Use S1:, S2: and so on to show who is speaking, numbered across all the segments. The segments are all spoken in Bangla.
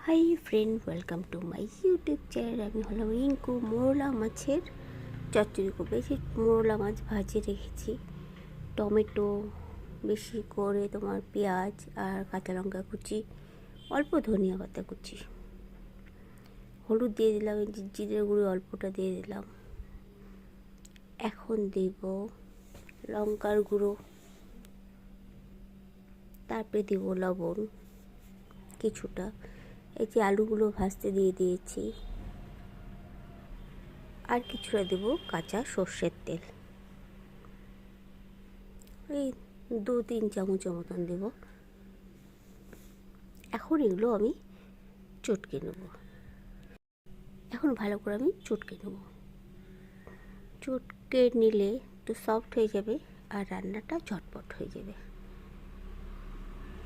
S1: Hi friend welcome to my YouTube channel আমি হলাম রিঙ্কু মোরলা মাছের চচ্চড়ি করব বেশি মোরলা মাছ ভাজিয়ে রেখেছি টমেটো বেশি করে তোমার পেঁয়াজ আর কাঁচা লঙ্কা কুচি অল্প ধনিয়া পাতা কুচি হলুদ দিয়ে দিলাম এই যে জিরে গুঁড়ো অল্পটা দিয়ে দিলাম এখন দেব লঙ্কার গুঁড়ো তারপরে দেব লবণ কিছুটা এই যে আলুগুলো ভাজতে দিয়ে দিয়েছি। আর কিছুটা দেব কাঁচা সর্ষের তেল। এই দু তিন চামচের মতন দেব। এখন এগুলো আমি চটকে নেব। এখন ভালো করে আমি চটকে নেব। চটকে নিলে একটু সফট হয়ে যাবে আর রান্নাটা ঝটপট হয়ে যাবে।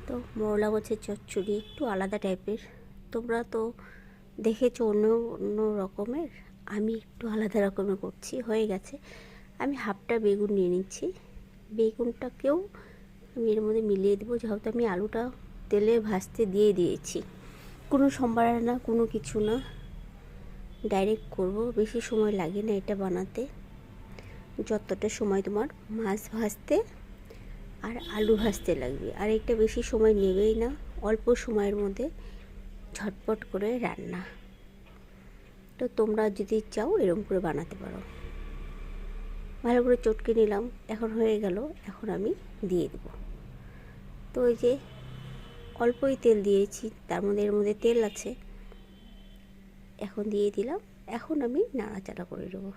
S1: তো মোরলা মাছের চচ্চড়ি একটু আলাদা টাইপের তোমরা তো দেখেছ অন্য অন্য রকমের। আমি একটু আলাদা রকমের করছি, হয়ে গেছে। আমি হাফটা বেগুন নিয়ে নিচ্ছি। বেগুনটাকেও আমি এর মধ্যে মিলিয়ে দেবো, যেহেতু আমি আলুটা তেলে ভাজতে দিয়ে দিয়েছি। কোনো সম্ভার না, কোনো কিছু না। ডাইরেক্ট করব, বেশি সময় লাগে না এটা বানাতে। যতটা সময় তোমার মাছ ভাজতে আর আলু ভাজতে লাগবে। আর এটা বেশি সময় নেবেই না, অল্প সময়ের মধ্যে ঝটপট করে রান্না। তো তোমরা যদি চাও এরকম করে বানাতে পারো। ভালো করে চটকে নিলাম, এখন হয়ে গেল, এখন আমি দিয়ে দেব। তো ওই যে অল্পই তেল দিয়েছি, তার মধ্যে এর মধ্যে তেল আছে। এখন দিয়ে দিলাম, এখন আমি নাড়াচাড়া করে দেবো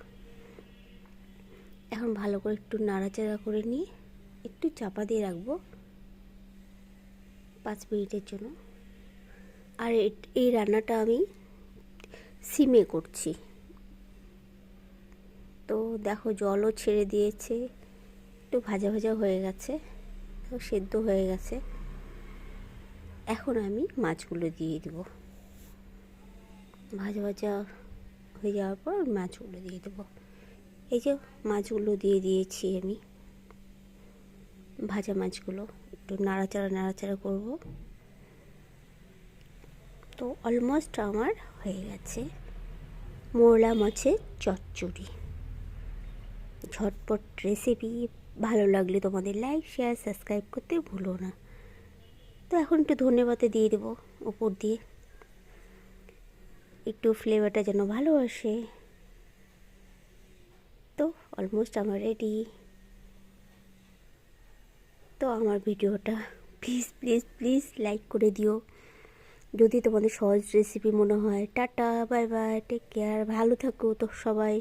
S1: এখন ভালো করে একটু নাড়াচাড়া করে নিয়ে একটু চাপা দিয়ে রাখব পাঁচ মিনিটের জন্য। আর এই রান্নাটা আমি সিমে করছি। তো দেখো জলও ছেড়ে দিয়েছে, একটু ভাজা ভাজা হয়ে গেছে সেদ্ধ হয়ে গেছে। এখন আমি মাছগুলো দিয়ে দিব। ভাজা ভাজা হয়ে যাওয়ার পর মাছগুলো দিয়ে দেবো। এই যে মাছগুলো দিয়ে দিয়েছি আমি, ভাজা মাছগুলো, একটু নাড়াচাড়া নাড়াচাড়া করব। তো অলমোস্ট আমার হয়ে গেছে। মোরলা মাছের চচ্চড়ি। ঝটপট রেসিপি ভালো লাগলে তোমাদের লাইক শেয়ার সাবস্ক্রাইব করতে ভুলো না। তো এখন একটু ধন্যবাদ দিয়ে দেবো উপর দিয়ে। একটু ফ্লেভারটা যেন ভালো আসে। তো অলমোস্ট আমার রেডি তো আমার ভিডিওটা প্লিজ প্লিজ প্লিজ লাইক করে দিও। যদি তোমাদের সহজ রেসিপি মনে হয়, tata bye bye take care ভালো থাকো তো সবাই।